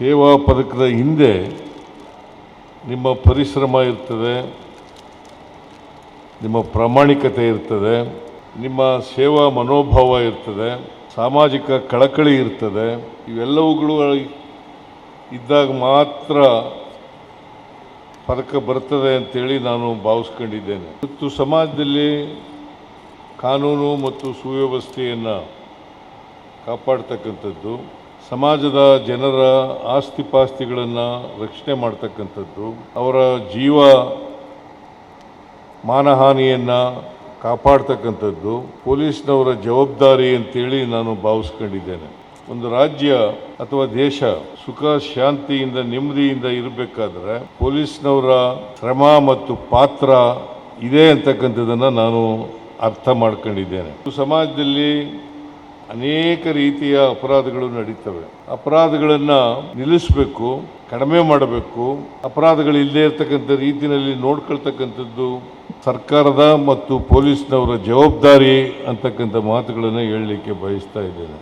ಸೇವಾ ಪದಕದ ಹಿಂದೆ ನಿಮ್ಮ ಪರಿಶ್ರಮ ಇರ್ತದೆ, ನಿಮ್ಮ ಪ್ರಾಮಾಣಿಕತೆ ಇರ್ತದೆ, ನಿಮ್ಮ ಸೇವಾ ಮನೋಭಾವ ಇರ್ತದೆ, ಸಾಮಾಜಿಕ ಕಳಕಳಿ ಇರ್ತದೆ, ಇವೆಲ್ಲವುಗಳು ಇದ್ದಾಗ ಮಾತ್ರ ಪದಕ ಬರ್ತದೆ ಅಂತೇಳಿ ನಾನು ಭಾವಿಸ್ಕೊಂಡಿದ್ದೇನೆ. ಇವತ್ತು ಸಮಾಜದಲ್ಲಿ ಕಾನೂನು ಮತ್ತು ಸುವ್ಯವಸ್ಥೆಯನ್ನು ಕಾಪಾಡ್ತಕ್ಕಂಥದ್ದು ಸಮಾಜದ ಜನರ ಆಸ್ತಿ ಪಾಸ್ತಿಗಳನ್ನು ರಕ್ಷಣೆ ಮಾಡ್ತಕ್ಕಂಥದ್ದು, ಅವರ ಜೀವ ಮಾನಹಾನಿಯನ್ನು ಕಾಪಾಡ್ತಕ್ಕಂಥದ್ದು, ಪೊಲೀಸ್ನವರ ಜವಾಬ್ದಾರಿ ಅಂತೇಳಿ ನಾನು ಭಾವಿಸ್ಕೊಂಡಿದ್ದೇನೆ. ಒಂದು ರಾಜ್ಯ ಅಥವಾ ದೇಶ ಸುಖ, ಶಾಂತಿಯಿಂದ, ನೆಮ್ಮದಿಯಿಂದ ಇರಬೇಕಾದ್ರೆ ಪೊಲೀಸ್ನವರ ಶ್ರಮ ಮತ್ತು ಪಾತ್ರ ಇದೆ ಅಂತಕ್ಕಂಥದ್ದನ್ನು ನಾನು ಅರ್ಥ ಮಾಡ್ಕೊಂಡಿದ್ದೇನೆ. ಸಮಾಜದಲ್ಲಿ ಅನೇಕ ರೀತಿಯ ಅಪರಾಧಗಳು ನಡೀತವೆ. ಅಪರಾಧಗಳನ್ನು ನಿಲ್ಲಿಸಬೇಕು, ಕಡಿಮೆ ಮಾಡಬೇಕು. ಅಪರಾಧಗಳು ಇಲ್ಲದೇ ಇರತಕ್ಕಂಥ ರೀತಿಯಲ್ಲಿ ನೋಡ್ಕೊಳ್ತಕ್ಕಂಥದ್ದು ಸರ್ಕಾರದ ಮತ್ತು ಪೊಲೀಸ್ನವರ ಜವಾಬ್ದಾರಿ ಅಂತಕ್ಕಂಥ ಮಾತುಗಳನ್ನು ಹೇಳಲಿಕ್ಕೆ ಬಯಸ್ತಾ ಇದ್ದೇನೆ.